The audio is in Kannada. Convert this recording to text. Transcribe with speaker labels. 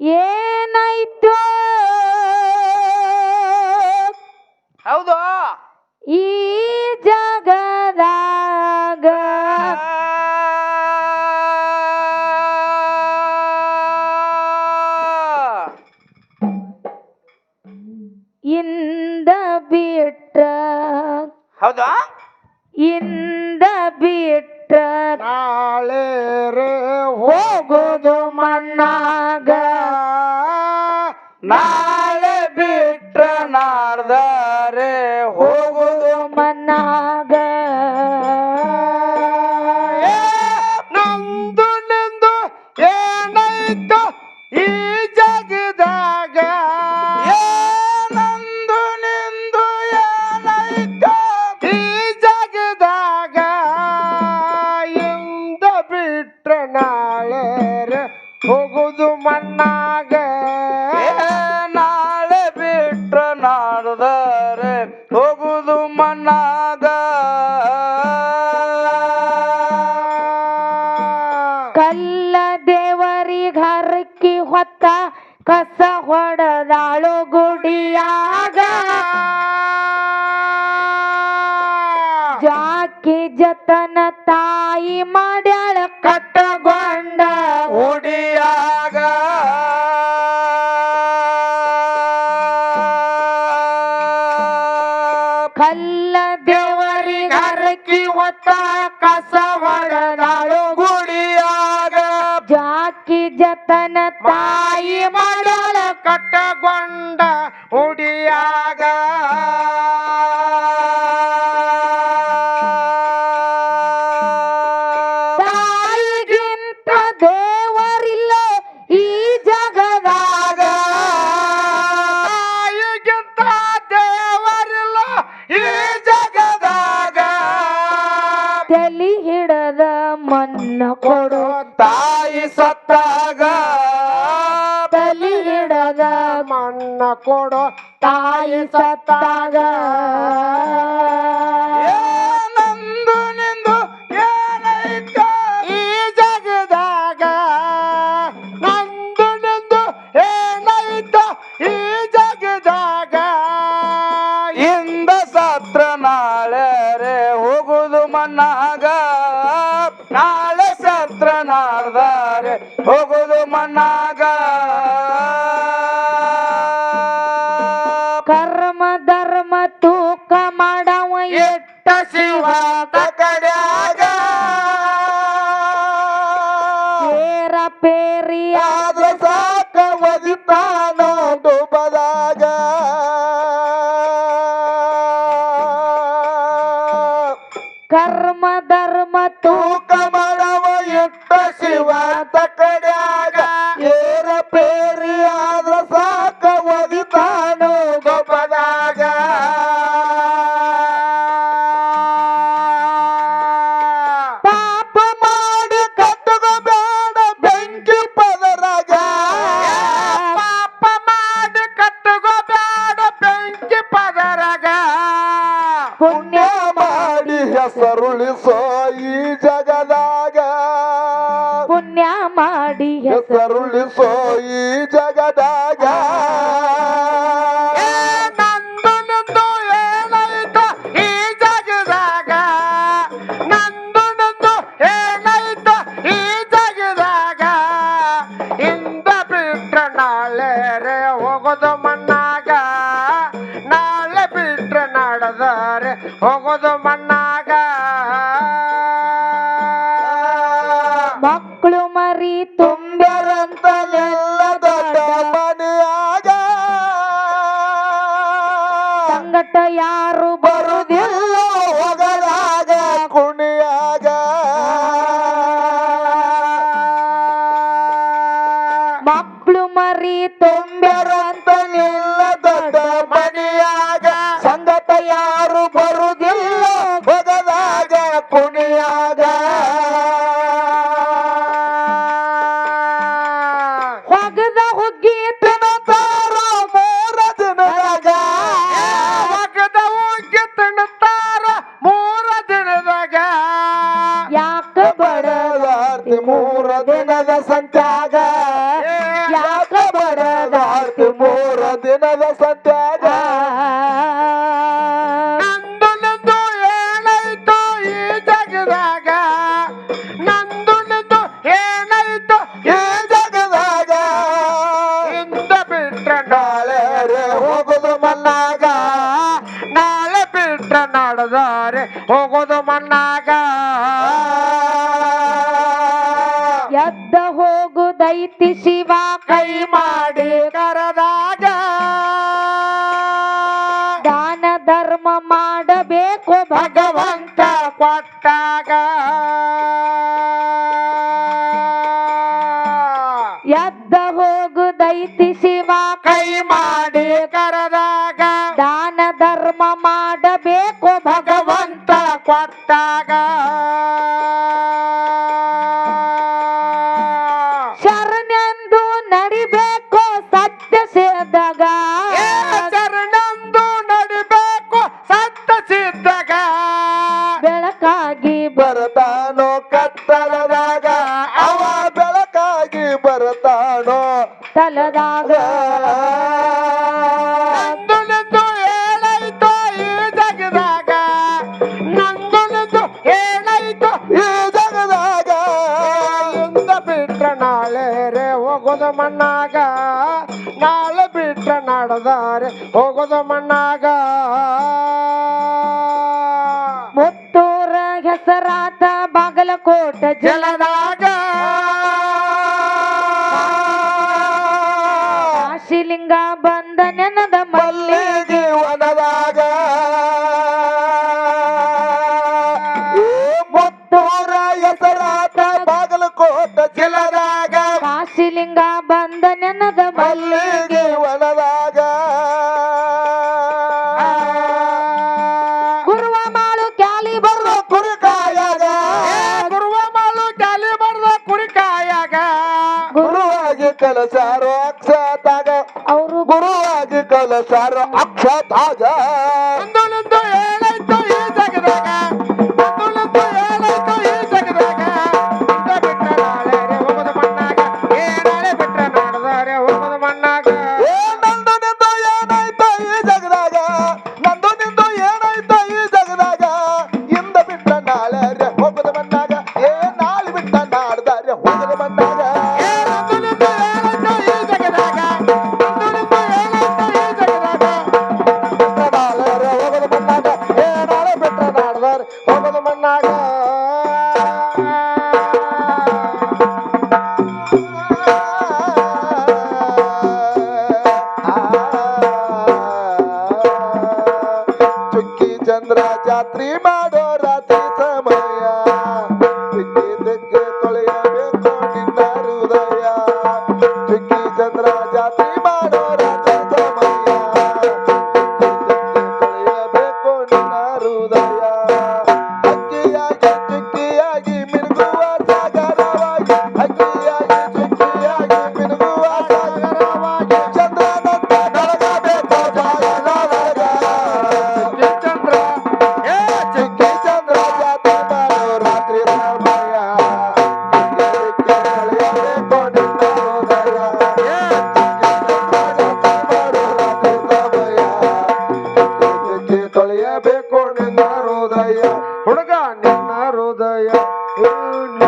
Speaker 1: ಏನಾಯ್ತು?
Speaker 2: ಹೌದು.
Speaker 1: ಈ ಜಗದಾಗ ಇಂದ ಬಿಟ್ರ
Speaker 2: ಹೌದಾ.
Speaker 1: ಇಂದ ಬಿಟ್ರ
Speaker 2: ನಾಳೆ ರೇ
Speaker 1: ಹೋಗೋದು ಮಣ್ಣಾಗ.
Speaker 2: ನಾಳೆ ಬಿಟ್ರ ನಾಡ್ದರೆ. ಹೋಗುದು
Speaker 1: ಮಣ್ಣಾಗ.
Speaker 2: ಮಣ್ಣಾಗ ನಾಳೆ ಬಿಟ್ರ ನಾಡ್ದರೆ ಹೋಗುದು ಮಣ್ಣಾಗ.
Speaker 1: ಕಲ್ಲ ದೇವರಿಗೆ ಹರಕಿ ಹೊತ್ತ ಕಸ ಹೊಡೆದಾಳು ಗುಡಿಯಾಗ. ಜಾಕಿ ಜತನ ತಾಯಿ ಮಾಡ್ಯಾಳ ಕಲ್ಲ ದೇವರಿಗೆ ಹರಕಿ ಹೊತ್ತ ಕಸ ಹೊಡೆದಾಳು
Speaker 2: ಗುಡಿಯಾಗ.
Speaker 1: ಜಾಕಿ ಜತನ ತಾಯಿ ಮಾಡ್ಯಾಳ
Speaker 2: ಕಟ್ಟಗೊಂಡ ಉಡಿಯಾಗ
Speaker 1: ತಲಿ ಹಿಡದ ಮನ್ನ ಕೊಡು.
Speaker 2: ತಾಯಿ ಸತ್ತಾಗ
Speaker 1: ತಲಿ ಹಿಡದ
Speaker 2: ಮಣ್ಣ ಕೊಡು.
Speaker 1: ತಾಯಿ ಸತ್ತಾಗ ಕರ್ಮ ಧರ್ಮ ತೂಕ ಮಾಡವ
Speaker 2: ಎಟ್ಟ ಶಿವ ಜಗದಾಗ.
Speaker 1: ಪುಣ್ಯ ಮಾಡಿ ಹೆಸರು.
Speaker 2: ಹೆಸರುಳಿಸೋ ಈ ಜಗದಾಗ.
Speaker 1: ಬರದಾರ್ತಿ ಮೂರ
Speaker 2: ದಿನದ ಸಂತ್ಯಾಗ ಯಾಕ ಬರದಾರ್ತಿ ಮೂರ ದಿನದ ಸಂತ್ಯಾಗ
Speaker 1: ಬೇಕು
Speaker 2: ಭಗವಂತ ಕೊಟ್ಟಾಗ.
Speaker 1: ಎದ್ದ ಹೋಗುದೈತಿ ಶಿವ
Speaker 2: ಕೈ ಮಾಡಿ ಕರೆದಾಗ.
Speaker 1: ದಾನ ಧರ್ಮ ಮಾಡಬೇಕು
Speaker 2: ಭಗವಂತ ಕೊಟ್ಟಾಗ.
Speaker 1: ಬೆಳಕಾಗಿ
Speaker 2: ಬರತಾನೋ ಕತ್ತಲದಾಗ? ಅವ ಬೆಳಕಾಗಿ ಬರತಾನೋ?
Speaker 1: ತಲದಾಗ?
Speaker 2: ಈ ಜಗದಾಗ? ಈ ಜಗದಾಗ? ಮಣ್ಣಾಗ? ನಾಳೆ ಬಿಟ್ಟ ನಡೆದಾರೆ ಹೋಗೋದು ಮಣ್ಣಾಗ?
Speaker 1: ಹೆಸರಾತ ಬಾಗಲಕೋಟ
Speaker 2: ಜಲದಾಗ.
Speaker 1: ಶಿಲಿಂಗ ಬಂದ ನೆನದ ಮಲ್ಲಿ.
Speaker 2: ಕಲಸಾರೋ ಅಕ್ಷತಾಗ.
Speaker 1: ಅವರು
Speaker 2: ಗುರುವಾಗಿ ಕಲಸಾರೋ ಅಕ್ಷತಾಗ. चंद्रा जात्री मा। Oh no.